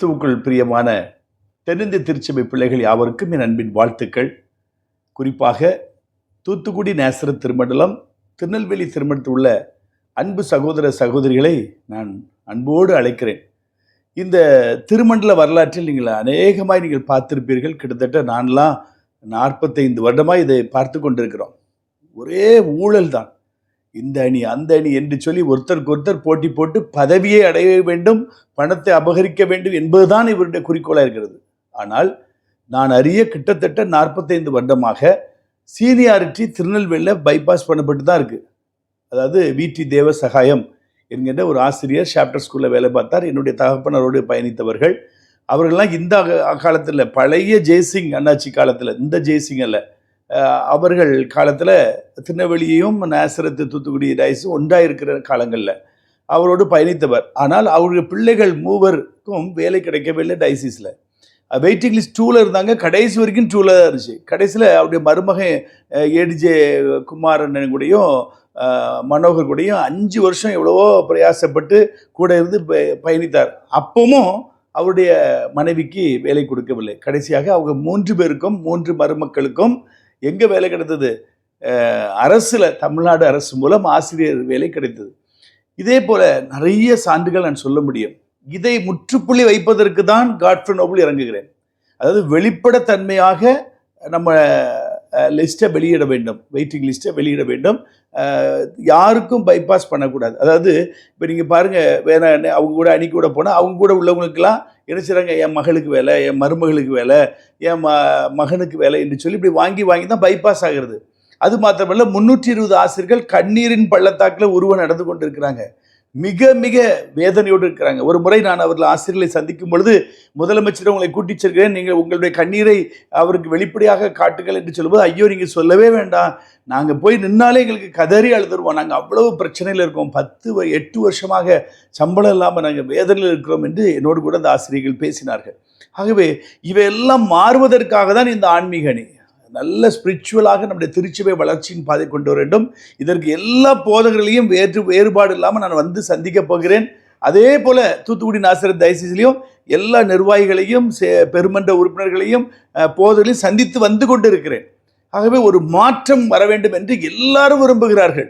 கிறிஸ்துவுக்குள் பிரியமான தென்னிந்திய திருச்சபை பிள்ளைகள் யாவருக்கும் என் அன்பின் வாழ்த்துக்கள். குறிப்பாக தூத்துக்குடி நேசர திருமண்டலம் திருநெல்வேலி திருமணத்தில் உள்ள அன்பு சகோதர சகோதரிகளை நான் அன்போடு அழைக்கிறேன். இந்த திருமண்டல வரலாற்றில் நீங்கள் அநேகமாய் நீங்கள் பார்த்திருப்பீர்கள். கிட்டத்தட்ட நான்லாம் நாற்பத்தைந்து வருடமாக இதை பார்த்து கொண்டிருக்கிறோம். ஒரே ஊழல் தான் இந்த அணி அந்த அணி என்று சொல்லி ஒருத்தருக்கு ஒருத்தர் போட்டி போட்டு பதவியை அடைய வேண்டும் பணத்தை அபகரிக்க வேண்டும் என்பதுதான் இவருடைய குறிக்கோளாக இருக்கிறது. ஆனால் நான் அறிய கிட்டத்தட்ட நாற்பத்தைந்து வருடமாக சீனியாரிட்டி திருநெல்வேலியில் பைபாஸ் பண்ணப்பட்டு தான் இருக்குது அதாவது விடி தேவ சகாயம் என்கின்ற ஒரு ஆசிரியர் சாப்டர் ஸ்கூலில் வேலை பார்த்தார். என்னுடைய தகப்பனரோடு பயணித்தவர்கள். அவர்கள்லாம் இந்த காலத்தில் பழைய ஜெய்சிங் அண்ணாச்சி காலத்தில் இந்த ஜெய்சிங் அல்ல அவர்கள் காலத்தில் திருநெல்வேலியையும் நேசரத்து தூத்துக்குடி ரைஸும் ஒன்றாக இருக்கிற காலங்களில் அவரோடு பயணித்தவர். ஆனால் அவருடைய பிள்ளைகள் மூவருக்கும் வேலை கிடைக்கவில்லை டைசிஸில். வெயிட்டிங் லிஸ்ட் டூவில் இருந்தாங்க. கடைசி வரைக்கும் டூவில் தான் இருந்துச்சு. கடைசியில் அவருடைய மருமகன் ஏடிஜே குமாரன் கூடயும் மனோகர் கூடயும் அஞ்சு வருஷம் எவ்வளவோ பிரயாசப்பட்டு கூட இருந்து ப- பயணித்தார். அப்பவும் அவருடைய மனைவிக்கு வேலை கொடுக்கவில்லை. கடைசியாக அவங்க மூன்று பேருக்கும் மூன்று மருமக்களுக்கும் எங்கே வேலை கிடைத்தது? அரசில் தமிழ்நாடு அரசு மூலம் ஆசிரியர் வேலை கிடைத்தது. இதே போல் நிறைய சான்றுகள் நான் சொல்ல முடியும். இதை முற்றுப்புள்ளி வைப்பதற்கு தான் காட்ஃப்ரே நோபல் இறங்குகிறேன். அதாவது வெளிப்படைத்தன்மையாக நம்ம லிஸ்ட்டை வெளியிட வேண்டும். வெயிட்டிங் லிஸ்ட்டை வெளியிட வேண்டும். யாருக்கும் பைபாஸ் பண்ணக்கூடாது. அதாவது இப்போ நீங்கள் பாருங்கள் வேற என்ன, அவங்க கூட அணி கூட போனால் அவங்க கூட உள்ளவங்களுக்கெல்லாம் என்ன செய்கிறாங்க என் மகளுக்கு வேலை என் மருமகளுக்கு வேலை என் ம மகனுக்கு வேலை என்று சொல்லி இப்படி வாங்கி வாங்கி தான் பைபாஸ் ஆகிறது. அது மாத்திரமல்ல முந்நூற்றி இருபது ஆசிரியர்கள் கண்ணீரின் பள்ளத்தாக்கில் உருவ நடந்து கொண்டிருக்கிறாங்க. மிக மிக வேதனையோடு இருக்கிறாங்க. ஒரு முறை நான் அவர்கள் ஆசிரியர்களை சந்திக்கும் பொழுது முதலமைச்சர் உங்களை கூட்டிச் செல்கிறேன். நீங்கள் உங்களுடைய கண்ணீரை அவருக்கு வெளிப்படையாக காட்டுங்கள் என்று சொல்லும்போது ஐயோ நீங்கள் சொல்லவே வேண்டாம். நாங்கள் போய் நின்னாலே எங்களுக்கு கதறி அழுதுருவோம். நாங்கள் அவ்வளவு பிரச்சனையில் இருக்கோம். பத்து வ- எட்டு வருஷமாக சம்பளம் இல்லாமல் நாங்கள் வேதனையில் இருக்கிறோம் என்று என்னோடு கூட அந்த ஆசிரியர்கள் பேசினார்கள். ஆகவே இவையெல்லாம் மாறுவதற்காக தான் இந்த ஆன்மீக அணி நல்ல ஸ்பிரிச்சுவலாக நம்முடைய திருச்சபை வளர்ச்சியின் பாதை கொண்டு வர வேண்டும். இதற்கு எல்லா போதகர்களையும் வேற்று வேறுபாடு இல்லாமல் நான் வந்து சந்திக்க போகிறேன். அதே போல் தூத்துக்குடி நாசர் தயசிலையும் எல்லா நிர்வாகிகளையும் சே- பெருமன்ற உறுப்பினர்களையும் அஹ், போதகர்களையும் சந்தித்து வந்து கொண்டு இருக்கிறேன் ஆகவே ஒரு மாற்றம் வர வேண்டும் என்று எல்லாரும் விரும்புகிறார்கள்.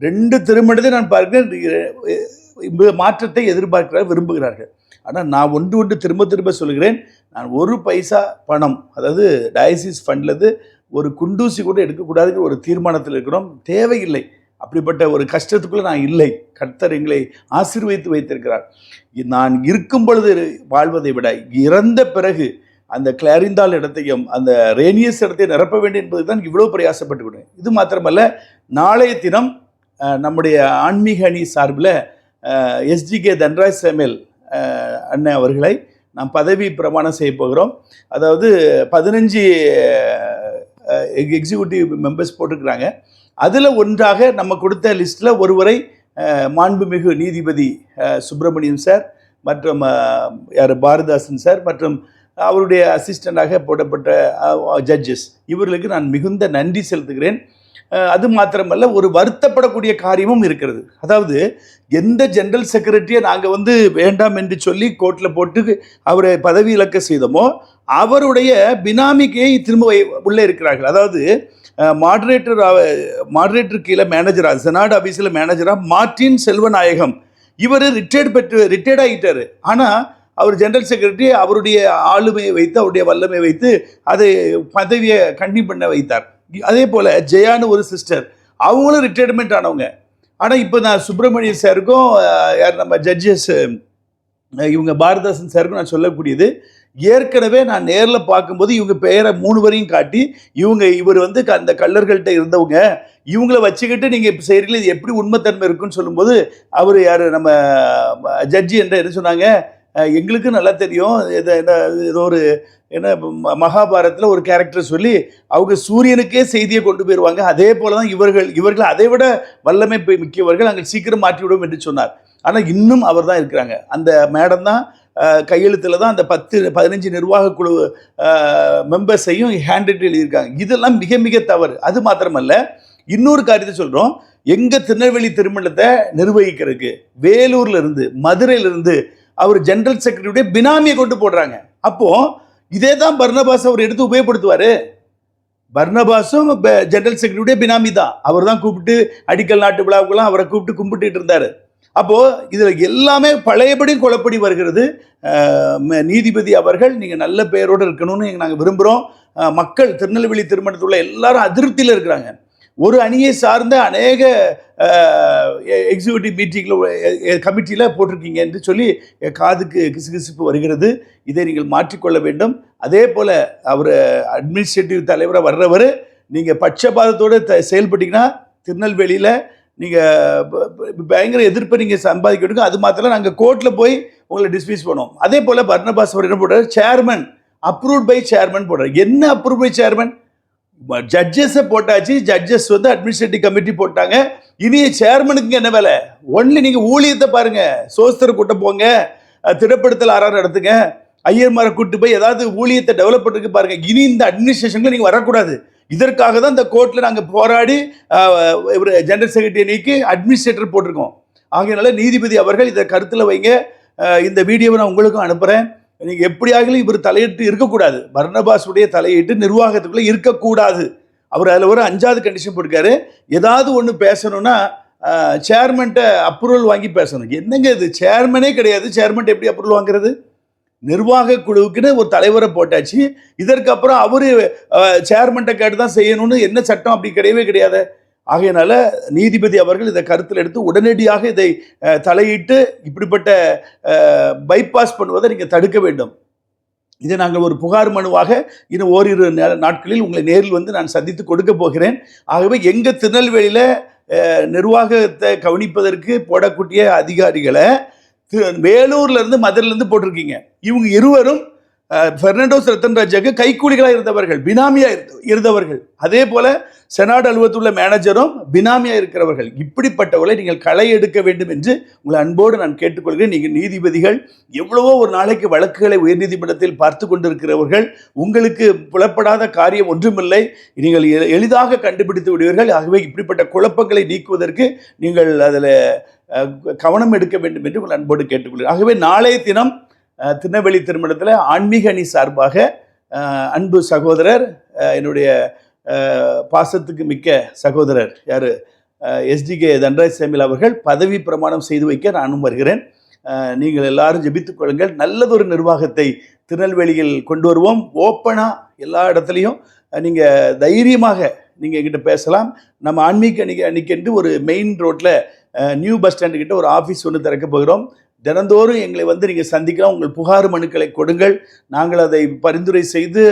ரெண்டு திருமணத்தை நான் பார்க்கிறேன். மாற்றத்தை எதிர்பார்க்கிறார் விரும்புகிறார்கள். ஆனால் நான் ஒன்று ஒன்று திரும்ப திரும்ப சொல்கிறேன். நான் ஒரு பைசா பணம் அதாவது டயசிஸ் ஃபண்ட்லேருந்து ஒரு குண்டூசி கூட எடுக்கக்கூடாதுங்கிற ஒரு தீர்மானத்தில் இருக்கிறோம். தேவையில்லை. அப்படிப்பட்ட ஒரு கஷ்டத்துக்குள்ளே நான் இல்லை. கர்த்தர் எங்களை ஆசீர்வதித்து வைத்திருக்கிறார். நான் இருக்கும் பொழுது வாழ்வதை விட இறந்த பிறகு அந்த கிளாரிந்தால் இடத்தையும் அந்த ரேனியஸ் இடத்தையும் நிரப்ப வேண்டும் என்பது தான் இவ்வளோ பிரயாசப்பட்டு விடுவேன் இது மாத்திரமல்ல நாளைய தினம் நம்முடைய ஆன்மீக அணி சார்பில் எஸ்ஜிகே தன்ராஜ் சேமேல் அண்ணன் அவர்களை நாம் பதவி பிரமாணம் செய்ய போகிறோம். அதாவது பதினஞ்சு எக்ஸிக்யூட்டிவ் மெம்பர்ஸ் போட்டிருக்கிறாங்க. அதில் ஒன்றாக நம்ம கொடுத்த லிஸ்ட்டில் ஒருவரை மாண்புமிகு நீதிபதி சுப்பிரமணியம் சார் மற்றும் யார் பாரதாசன் சார் மற்றும் அவருடைய அசிஸ்டண்டாக போடப்பட்ட ஜட்ஜஸ் இவர்களுக்கு நான் மிகுந்த நன்றி செலுத்துகிறேன். அது மாத்திரமல்ல ஒரு வருத்தப்படக்கூடிய காரியமும் இருக்கிறது. அதாவது எந்த ஜெனரல் செக்ரட்டரியை நாங்கள் வந்து வேண்டாம் என்று சொல்லி கோர்ட்டில் போட்டு அவரை பதவி இழக்க செய்தோமோ அவருடைய பினாமிக்கே திரும்ப வை- உள்ளே இருக்கிறார்கள். அதாவது மாடரேட்டர் மாடரேட்டர் கீழே மேனேஜராக செனாட் ஆஃபீஸில் மேனேஜராக மார்டின் செல்வநாயகம். இவர் ரிட்டையர்ட் பெற்று ரிட்டையர்ட் ஆகிட்டார் ஆனால் அவர் ஜெனரல் செக்ரட்டரி அவருடைய ஆளுமையை வைத்து அவருடைய வல்லமை வைத்து அதை பதவியை கண்டினியூ பண்ண வைத்தார். அதே போல் ஜெயான்னு ஒரு சிஸ்டர் அவங்களும் ரிட்டையர்மெண்ட் ஆனவங்க. ஆனால் இப்போ நான் சுப்பிரமணிய சாருக்கும் யார் நம்ம ஜட்ஜஸ் இவங்க பாரதாசன் சாருக்கும் நான் சொல்லக்கூடியது ஏற்கனவே நான் நேரில் பார்க்கும்போது இவங்க பெயரை மூணு வரையும் காட்டி இவங்க இவர் வந்து க- அந்த கல்லர்கள்ட்ட இருந்தவங்க இவங்கள வச்சுக்கிட்டு நீங்கள் இப்போ செய்கிறீங்களா இது எப்படி உண்மைத்தன்மை இருக்குன்னு சொல்லும்போது அவர் யார் நம்ம ஜட்ஜி என்ற என்ன சொன்னாங்க எங்களுக்கு எங்களுக்கும் நல்லா தெரியும். இது என்ன ஏதோ ஒரு என்ன ம- மகாபாரத்தில் ஒரு கேரக்டர் சொல்லி அவங்க சூரியனுக்கே செய்தியை கொண்டு போயிடுவாங்க அதே போல தான் இவர்கள் இவர்கள் அதை விட வல்லமை மிக்கவர்கள் அங்கே சீக்கிரம் மாற்றிவிடும் என்று சொன்னார். ஆனால் இன்னும் அவர் தான் இருக்கிறாங்க. அந்த மேடம் தான் கையெழுத்தில் தான் அந்த பத்து பதினஞ்சு நிர்வாக குழு மெம்பர்ஸையும் ஹேண்ட் ரைட் எழுதியிருக்காங்க. இதெல்லாம் மிக மிக தவறு. அது மாத்திரமல்ல இன்னொரு காரியத்தை சொல்கிறோம் எங்கள் திருநெல்வேலி திருமணத்தை நிர்வகிக்கிறதுக்கு வேலூர்லேருந்து மதுரையிலேருந்து அவர் ஜெனரல் செக்ரட்டரியுடைய பினாமியை கொண்டு போடுறாங்க. அப்போ இதே தான் பர்னபாஸ் அவர் எடுத்து உபயோகப்படுத்துவாரு. பர்னபாஸும் ப- ஜெனரல் செக்ரட்டரியுடைய பினாமி தான். அவர் தான் கூப்பிட்டு அடிக்கல் நாட்டு விழாவுக்கெல்லாம் அவரை கூப்பிட்டு கும்பிட்டுட்டு இருந்தாரு. அப்போ இதில் எல்லாமே பழையபடி குழப்படி வருகிறது. ம- நீதிபதி அவர்கள் நீங்கள் நல்ல பெயரோடு இருக்கணும்னு நாங்கள் விரும்புகிறோம் மக்கள் திருநெல்வேலி திருமணத்தில் உள்ள எல்லாரும் அதிருப்தியில் இருக்கிறாங்க. ஒரு அணியை சார்ந்த அநேக எக்ஸிக்யூட்டிவ் மீட்டிங்கில் கமிட்டியில் போட்டிருக்கீங்க என்று சொல்லி காதுக்கு கிசுகிசுப்பு வருகிறது. இதை நீங்கள் மாற்றிக்கொள்ள வேண்டும். அதே போல் அவர் அட்மினிஸ்ட்ரேட்டிவ் தலைவராக வர்றவர் நீங்கள் பட்சபாதத்தோடு த செயல்பட்டீங்கன்னா திருநெல்வேலியில் நீங்கள் பயங்கர எதிர்ப்பை நீங்கள் சம்பாதிக்கணும் அது மாத்திரம் நாங்கள் கோர்ட்டில் போய் உங்களை டிஸ்மிஸ் பண்ணுவோம். அதே போல் பர்னபாஸ் அவர் என்ன போடுறாரு? சேர்மன் அப்ரூவ்ட் பை சேர்மன் போடுறாரு. என்ன அப்ரூவ் பை சேர்மன் ஜட்ஜஸை போட்டாச்சு. ஜட்ஜஸ் வந்து அட்மினிஸ்ட்ரேட்டிவ் கமிட்டி போட்டாங்க. இனி சேர்மனுக்கு என்ன வேலை? ஒன்லி நீங்கள் ஊழியத்தை பாருங்க. சோஸ்தர் கூட்ட போங்க. திடப்படுத்தல் ஆறாறு நடத்துங்க. ஐயர்மாரை கூட்டு போய் ஏதாவது ஊழியத்தை டெவலப் பண்ணுறதுக்கு பாருங்க. இனி இந்த அட்மினிஸ்ட்ரேஷன்ல நீங்கள் வரக்கூடாது. இதற்காக தான் இந்த கோர்ட்டில் நாங்கள் போராடி ஒரு இவர் ஜெனரல் செக்ரட்டரி நீக்கி அட்மினிஸ்ட்ரேட்டர் போட்டிருக்கோம். ஆகையினால நீதிபதி அவர்கள் இதை கருத்தில் வைங்க. இந்த வீடியோவை நான் உங்களுக்கும் அனுப்புகிறேன் நீங்கள் எப்படியாகிலும் இவர் தலையிட்டு இருக்கக்கூடாது. பர்னபாஸுடைய தலையிட்டு நிர்வாகத்துக்குள்ளே இருக்கக்கூடாது. அவர் அதில் ஒரு அஞ்சாவது கண்டிஷன் போட்டிருக்காரு. ஏதாவது ஒன்று பேசணும்னா சேர்மன்ட்ட அப்ரூவல் வாங்கி பேசணும். என்னங்க இது? சேர்மனே கிடையாது. சேர்மன்ட் எப்படி அப்ரூவல் வாங்குறது? நிர்வாக குழுவுக்குன்னு ஒரு தலைவரை போட்டாச்சு. இதற்கப்புறம் அவரு சேர்மன்ட்ட கேட்டு தான் செய்யணும்னு என்ன சட்டம் அப்படி கிடையவே கிடையாது? ஆகையினால நீதிபதி அவர்கள் இதை கருத்தில் எடுத்து உடனடியாக இதை தலையிட்டு இப்படிப்பட்ட பைபாஸ் பண்ணுவதை நீங்கள் தடுக்க வேண்டும். இதை நாங்கள் ஒரு புகார் மனுவாக இன்னும் ஓரிரு நாட்களில் உங்களை நேரில் வந்து நான் சந்தித்து கொடுக்க போகிறேன். ஆகவே எங்கள் திருநெல்வேலியில் நிர்வாகத்தை கவனிப்பதற்கு போடக்கூடிய அதிகாரிகளை வேலூர்லேருந்து மதுரிலேருந்து போட்டிருக்கீங்க. இவங்க இருவரும் பெர்னாண்டோஸ் ரத்தன் ராஜாக்கு கைக்கூலிகளாக இருந்தவர்கள் பினாமியா இருந்தவர்கள். அதே போல செனாட் அலுவலத்துள்ள உள்ள மேனேஜரும் பினாமியா இருக்கிறவர்கள். இப்படிப்பட்டவர்களை நீங்கள் களை எடுக்க வேண்டும் என்று உங்களை அன்போடு நான் கேட்டுக்கொள்கிறேன். நீங்கள் நீதிபதிகள் எவ்வளவோ ஒரு நாளைக்கு வழக்குகளை உயர்நீதிமன்றத்தில் பார்த்து கொண்டிருக்கிறவர்கள் உங்களுக்கு புலப்படாத காரியம் ஒன்றுமில்லை. நீங்கள் எளிதாக கண்டுபிடித்து விடுவீர்கள். ஆகவே இப்படிப்பட்ட குழப்பங்களை நீக்குவதற்கு நீங்கள் அதில் கவனம் எடுக்க வேண்டும் என்று உங்கள் அன்போடு கேட்டுக்கொள்கிறேன். ஆகவே நாளைய தினம் திருநெல்வேலி திருமணத்தில் ஆன்மீக அணி சார்பாக அன்பு சகோதரர் என்னுடைய பாசத்துக்கு மிக்க சகோதரர் யார்? எஸ்டிகே தண்டராஜ் சேமில் அவர்கள் பதவி பிரமாணம் செய்து வைக்க நானும் வருகிறேன். நீங்கள் எல்லாரும் ஜெபித்துக் கொள்ளுங்கள். நல்லதொரு நிர்வாகத்தை திருநெல்வேலியில் கொண்டு வருவோம். ஓப்பனாக எல்லா இடத்துலையும் நீங்கள் தைரியமாக நீங்கள் எங்கிட்ட பேசலாம். நம்ம ஆன்மீக அன்னைக்கு அன்னைக்கென்று ஒரு மெயின் ரோட்டில் நியூ பஸ் ஸ்டாண்டு கிட்ட ஒரு ஆஃபீஸ் ஒன்று திறக்க போகிறோம். தினந்தோறும் எங்களை வந்து நீங்கள் சந்திக்கலாம். உங்கள் புகார் மனுக்களை கொடுங்கள். நாங்கள் அதை பரிந்துரை செய்து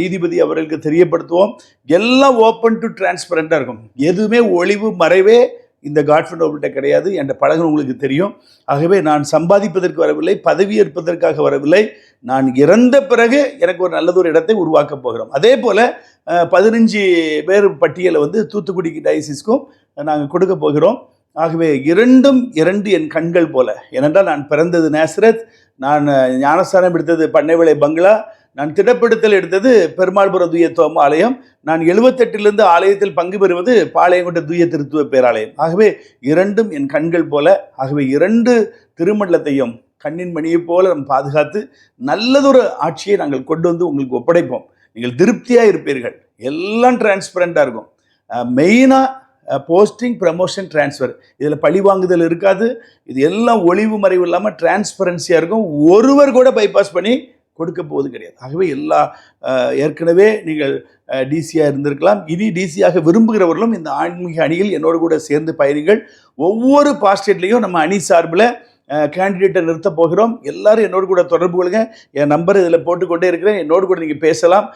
நீதிபதி அவர்களுக்கு தெரியப்படுத்துவோம். எல்லாம் ஓப்பன் டு டிரான்ஸ்பரண்டாக இருக்கும். எதுவுமே ஒளிவு மறைவே இந்த காட்ஃபண்ட் நோபிள்கிட்ட கிடையாது. என்ற பழகம் உங்களுக்கு தெரியும். ஆகவே நான் சம்பாதிப்பதற்கு வரவில்லை பதவி ஏற்பதற்காக வரவில்லை. நான் இறந்த பிறகு எனக்கு ஒரு நல்லதொரு இடத்தை உருவாக்கப் போகிறோம். அதே போல் பதினஞ்சு பேர் பட்டியலை வந்து தூத்துக்குடிக்கு டயசிஸ்க்கும் நாங்கள் கொடுக்க போகிறோம். ஆகவே இரண்டும் இரண்டு என் கண்கள் போல. ஏனென்றால் நான் பிறந்தது நேசரத் நான் ஞானஸ்தானம் எடுத்தது பண்ணைவிளை பங்களா நான் திடப்படுத்தல் எடுத்தது பெருமாள்புரம் தூய தோம ஆலயம் நான் எழுபத்தெட்டிலிருந்து ஆலயத்தில் பங்கு பெறுவது பாளையங்கோட்டை தூய திருத்துவ பேராலயம். ஆகவே இரண்டும் என் கண்கள் போல. ஆகவே இரண்டு திருமண்டலத்தையும் கண்ணின் மணியைப் போல நம் பாதுகாத்து நல்லதொரு ஆட்சியை நாங்கள் கொண்டு வந்து உங்களுக்கு ஒப்படைப்போம். நீங்கள் திருப்தியாக இருப்பீர்கள் எல்லாம் டிரான்ஸ்பரண்டாக இருக்கும். மெயினாக போஸ்டிங் ப்ரமோஷன் ட்ரான்ஸ்ஃபர் இதில் பழி வாங்குதல் இருக்காது. இது எல்லாம் ஒளிவு மறைவு இல்லாமல் டிரான்ஸ்பரன்சியாக இருக்கும். ஒருவர் கூட பைபாஸ் பண்ணி கொடுக்க போவது கிடையாது. ஆகவே எல்லா ஏற்கனவே நீங்கள் டிசியாக இருந்திருக்கலாம். இனி டிசியாக விரும்புகிறவர்களும் இந்த ஆன்மீக அணியில் என்னோடு கூட சேர்ந்து பயணிகள். ஒவ்வொரு பாஸ்டேட்லேயும் நம்ம அணி சார்பில் கேண்டிடேட்டை நிறுத்தப் போகிறோம். எல்லாரும் என்னோடு கூட தொடர்பு கொள்ளுங்க. என் நம்பர் இதில் போட்டுக்கொண்டே இருக்கிறேன். என்னோடு கூட நீங்கள் பேசலாம்.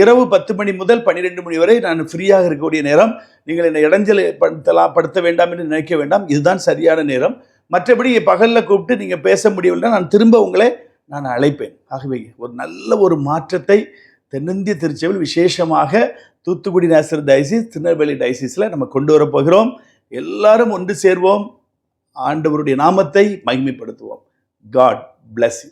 இரவு பத்து மணி முதல் பன்னிரெண்டு மணி வரை நான் ஃப்ரீயாக இருக்கக்கூடிய நேரம். நீங்கள் என்னை இடைஞ்சல் படுத்தலாம் படுத்த வேண்டாம் என்று நினைக்க வேண்டாம். இதுதான் சரியான நேரம். மற்றபடி பகலில் கூப்பிட்டு நீங்கள் பேச முடியவில்லை நான் திரும்ப உங்களை நான் அழைப்பேன். ஆகவே ஒரு நல்ல ஒரு மாற்றத்தை தென்னிந்திய திருச்சபையில் விசேஷமாக தூத்துக்குடி நேசர் டைசிஸ் திருநெல்வேலி டைசிஸில் நம்ம கொண்டு வரப்போகிறோம் எல்லாரும் ஒன்று சேர்வோம். ஆண்டவருடைய நாமத்தை மகிமைப்படுத்துவோம். God bless you